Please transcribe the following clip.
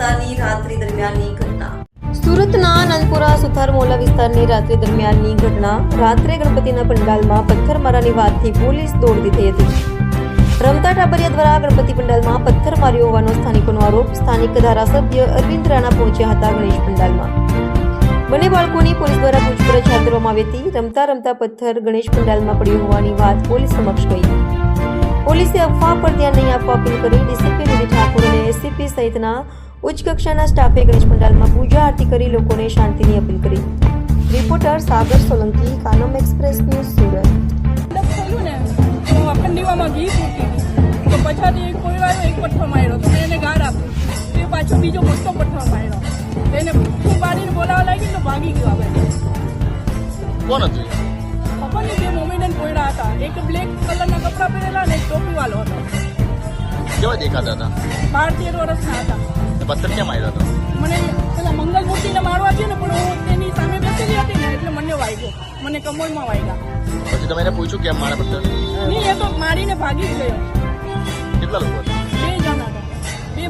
વિસ્તારની રાત્રિ દરમિયાનની ઘટના. સુરતના આનંદપુરા સુથાર મોલા વિસ્તારની રાત્રિ દરમિયાનની ઘટના. રાત્રે ગણપતિના પંડાલમાં પથ્થરમારાની વાતથી પોલીસ દોડતી થઈ હતી. રમતા ટાબરિયા દ્વારા ગણપતિ પંડાલમાં પથ્થર માર્યો હોવાનો સ્થાનિકોનો આરોપ. સ્થાનિક ધારાસભ્ય અરવિંદ રાણા પહોંચ્યા હતા ગણેશ પંડાલમાં. બંને બાળકોની પોલીસ દ્વારા પૂછપરછ હાથ ધરવામાં આવી હતી. રમતા રમતા પથ્થર ગણેશ પંડાલમાં પડ્યો હોવાની વાત પોલીસ સમક્ષ કહી. પોલીસે અફવા પર ધ્યાન નહીં આપવા અપીલ કરી. ડીસીપી વિધિ ઠાકોર અને એસીપી સહિતના ઉચ્ચ કક્ષાના સ્ટાફે ગણેશ પંડાલમાં પૂજા આરતી કરી લોકોને શાંતિની અપીલ કરી. રિપોર્ટર સાગર સોલંકી કાનોમ એક્સપ્રેસ ન્યૂઝ સુરત. ખોલ્યું ને તો દીવામાં ઘી ફૂટી તો પછાડી કોઈ વાર એક પથ્થર માર્યો તો મેં એને ગાળ આપ્યું તે પાછો બીજો મોટો પથ્થર માર્યો. એને ભૂખું પાડીને બોલાવવા લાગી તો ભાગી ગયો આપણે કોણ હતું? ખબર નહીં બે હતા. એક બ્લેક કલરના કપડાં પહેરેલા અને એક ટોપીવાળો હતો. કેવા દેખાતા હતા? બાર તેર વર્ષના હતા. તે પથ્થર કેમ આવ્યો હતો. મને પેલા મંગલ મૂર્તિને મારવા છે ને પણ હું તેની સામે બેસેલી હતી ને એટલે મને વાગ્યો. મને કમળમાં વાગ્યા. પછી તમે એને પૂછ્યું કેમ મારા પથ્થર? નહીં એ તો મારીને ભાગી જ ગયો. કેટલા લોકો હતા બે જણા હતા. બે